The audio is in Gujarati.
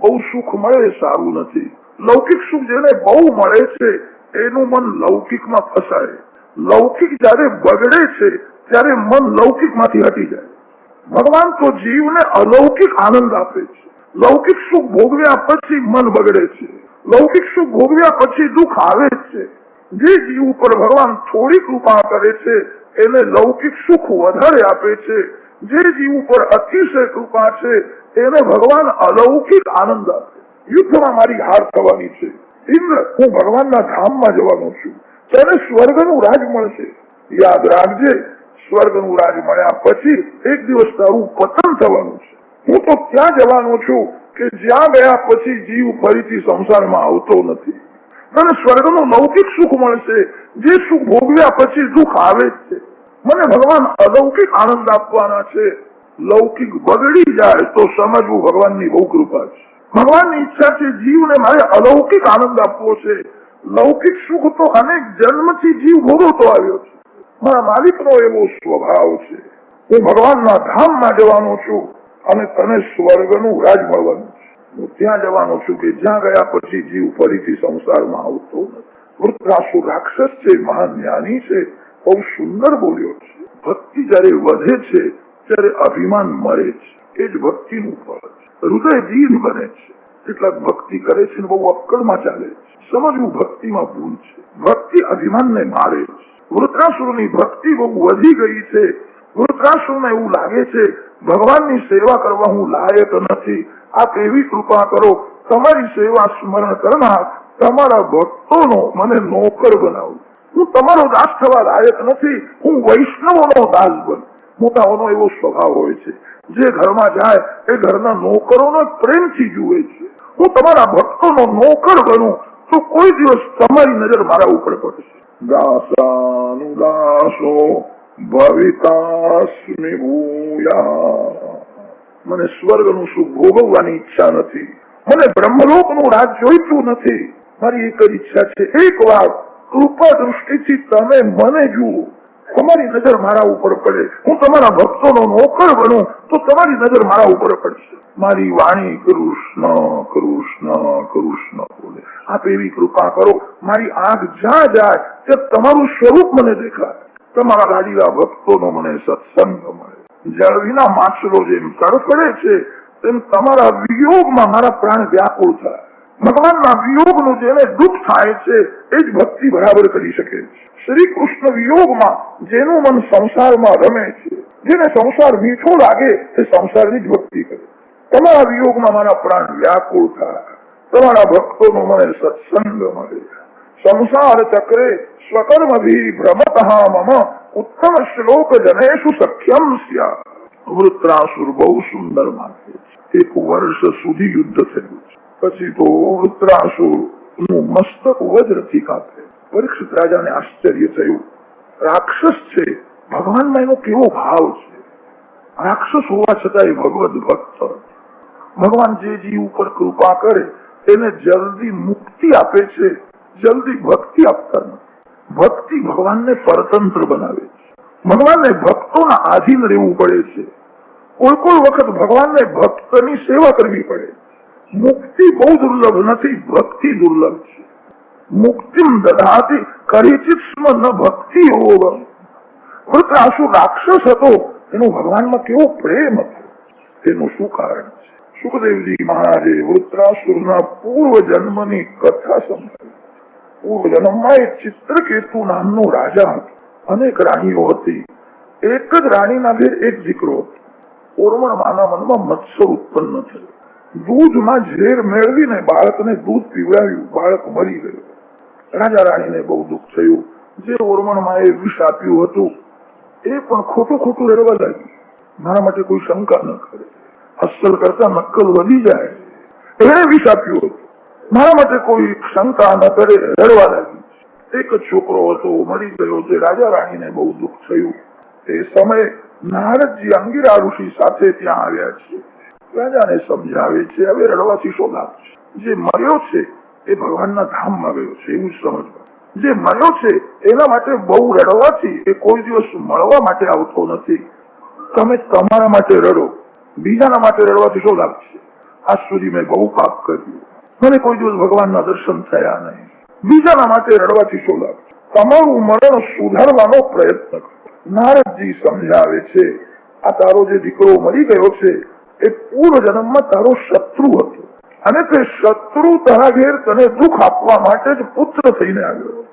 બહુ સુખ મળે સારું નથી. લૌકિક સુખ જેને બહુ મળે છે, એનું મન લૌકિકમાં ફસાય. લૌકિક જયારે બગડે છે, ત્યારે મન લૌકિકમાંથી હટી જાય. ભગવાન તો જીવને અલૌકિક આનંદ આપે છે. લૌકિક સુખ ભોગવ્યા પછી મન બગડે છે. લૌકિક સુખ ભોગવ્યા પછી દુઃખ આવે છે. જે જીવ ઉપર ભગવાન થોડી કૃપા કરે છે, એને લૌકિક સુખ વધારે આપે છે. જે જીવ ઉપર અતિશય કૃપા છે એને ભગવાન અલૌકિક આનંદ આપે. યુદ્ધમાં મારી હાર થવાની છે. ઇન્દ્ર, હું ભગવાનના ધામમાં જવાનો છું. તને સ્વર્ગનું રાજ મળશે. યાદ રાખજે, સ્વર્ગનું રાજ મળ્યા પછી એક દિવસ તારું પતન થવાનું છે. હું તો ત્યાં જવાનો છું કે જ્યાં ગયા પછી જીવ ફરીથી સંસારમાં આવતો નથી. મને સ્વર્ગનું લૌકિક સુખ મળશે. જે સુખ ભોગવ્યા પછી દુઃખ આવે છે. મને ભગવાન અલૌકિક આનંદ આપવાના છે. લૌકિક બગડી જાય તો સમજવું ભગવાનની બહુ કૃપા છે. ભગવાનની ઈચ્છા છે જીવને મારે અલૌકિક આનંદ આપવો છે. લૌકિક સુખ તો અનેક જન્મથી જીવ ભોગવતો આવ્યો છે. મારા માલિકનો એવો સ્વભાવ છે. હું ભગવાનના ધામમાં જવાનો છું અને તને સ્વર્ગનું રાજ મળવાનું છે. હું ત્યાં જવાનો છું કે જ્યાં ગયા પછી જીવ ફરીથી સંસારમાં આવતો નથી. રાક્ષસ છે, મહાન જ્ઞાની છે, બહુ સુંદર બોલ્યો છે. ભક્તિ જયારે વધે છે ત્યારે અભિમાન મરે છે. એ જ ભક્તિનું ફળ છે. હૃદય દીન બને છે. કેટલાક ભક્તિ કરે છે ને બહુ અક્કડમાં ચાલે છે. સમજવું ભક્તિમાં ભૂલ છે. ભક્તિ અભિમાનને મારે છે. વૃત્રાસુરની ભક્તિ બહુ વધી ગઈ છે. વૃત્રાસુરને એવું લાગે છે, ભગવાનની સેવા કરવા હું લાયક નથી. આપ એવી કૃપા કરો, તમારી સેવા સ્મરણ કરનાર તમારા ભક્તોનો મને નોકર બનાવો. હું તમારો દાસ થવા લાયક નથી. હું વૈષ્ણવનો દાસ બન. મોટાઓનો એવો સ્વભાવ હોય છે. જે ઘરમાં જાય, એ ઘરના નોકરોનો પ્રેમથી જુએ છે. હું તમારા ભક્તોનો નોકર બનું, તો કોઈ દિવસ તમારી નજર મારા ઉપર પડશે. દાસાનુદાસો ભવિતાસ્મિ ભૂયા મને સ્વર્ગનું સુખ ભોગવવાની ઈચ્છા નથી. મને બ્રહ્મલોકનું રાજ જોઈતું નથી. મારી એક જ ઈચ્છા છે, એક વાર કૃપા દૃષ્ટિથી તમે મને જુઓ. તમારી નજર મારા ઉપર પડે. હું તમારા ભક્તોનો નોકર બનું, તો તમારી નજર મારા ઉપર પડશે. મારી વાણી કૃષ્ણ કૃષ્ણ કૃષ્ણ બોલે. આપ એવી કૃપા કરો, મારી આંખ જ્યાં જાય તે તમારું સ્વરૂપ મને દેખાય. તમારા ગાડીલા ભક્તોનો મને સત્સંગ મળે. જળ માછલો જેમ તડફડે છે, તેમ તમારા વિયોગમાં મારા પ્રાણ વ્યાકુળ થાય. ભગવાનના વિયોગનું જેને દુઃખ થાય છે, એ જ ભક્તિ બરાબર કરી શકે છે. શ્રી કૃષ્ણ વિયોગમાં જેનું મન સંસારમાં રમે છે. જેને સંસાર મીઠો લાગે, તે સંસારની જ ભક્તિ કરે. તમારા વિયોગમાં મારા પ્રાણ વ્યાકુળ થાય. તમારા ભક્તોનો મને સત્સંગ મળે. સંસાર ચક્રે સ્વકર્મભી ભ્રમત મમ. ઉત્તમ શ્લોક જનેશુ સખ્યમ સ્યા વૃત્રાસુર બહુ સુંદર માથે એક વર્ષ સુધી યુદ્ધ થયું છે. પછી તો વૃત્રાસુરનું મસ્તક વજ્રથી કાપે. પરીક્ષિત રાજાને આશ્ચર્ય થયું. રાક્ષસ છે. ભગવાનમાં એનો કેવો ભાવ છે. રાક્ષસ હોવા છતાં ભગવદ ભક્ત. ભગવાન જે જીવ ઉપર કૃપા કરે એને જલ્દી મુક્તિ આપે છે. જલ્દી ભક્તિ આપતા નથી. ભક્તિ ભગવાનને પરતંત્ર બનાવે છે. ભગવાનને ભક્તોના આધીન રહેવું પડે છે. કોઈ કોઈ વખત ભગવાનને ભક્તની સેવા કરવી પડે મુક્તિ બહુ દુર્લભ નથી, ભક્તિ દુર્લભ છે. મુક્તિમ દધાતી, કરિચિત સ્મ ન ભક્તિ યોગ. વૃત્રાસુ રાક્ષસ હતો, એનો ભગવાનમાં કેવો પ્રેમ હતો. તેનું શું કારણ છે? સુખદેવજી મહારાજે વૃત્રાસુરના પૂર્વ જન્મની કથા સંભળાવી પૂર્વ જન્મમાં એ ચિત્રકેતુ નામનો રાજા હતો. અનેક રાણીઓ હતી. એક જ રાણીના ઘેર એક દીકરો હતો. ઓરમણ માના મનમાં મત્સર ઉત્પન્ન થયો. દૂધમાં ઝેર મેળવીને બાળકને દૂધ પીવડાવ્યું. બાળક મરી ગયું. રાજા રાણીને બહુ દુઃખ થયું. જે ઓરમણમાં એ વિષ આપ્યું હતું, એ પણ ખોટું ખોટું રડવા લાગી મારા માટે કોઈ શંકા ન કરે. અસલ કરતા નક્કલ વધી જાય. એણે વિષ આપ્યું હતું. મારા માટે કોઈ શંકા ન કરે રડવા લાગી એક જ છોકરો હતો, મરી ગયો, જે રાજા રાણીને બહુ દુઃખ થયું. તે સમયે નારદજી અંગીરા ઋષિ સાથે ત્યાં આવ્યા છે. રાજાને સમજાવે છે, હવે રડવાથી શું લાભ છે. જે મર્યો છે એ ભગવાનના ધામમાં ગયો છે, એવું સમજવા. જે મળ્યો છે, એના માટે બહુ રડવાથી એ કોઈ દિવસ મળવા માટે આવતો નથી. તમે તમારા માટે રડો. બીજાના માટે રડવાથી શું લાભ છે? આજ સુધી મેં બહુ પાપ કર્યું. મને કોઈ દિવસ ભગવાનના દર્શન થયા નહીં. બીજાના માટે રડવાથી શું લાભ તમારું મરણ સુધારવાનો પ્રયત્ન નારદજી સમજાવે છે, આ તારો જે દીકરો મરી ગયો છે, એ પૂર્વ જન્મમાં તારો શત્રુ હતો. અને તે શત્રુ તારા ઘેર તને દુઃખ આપવા માટે જ પુત્ર થઈને આવ્યો.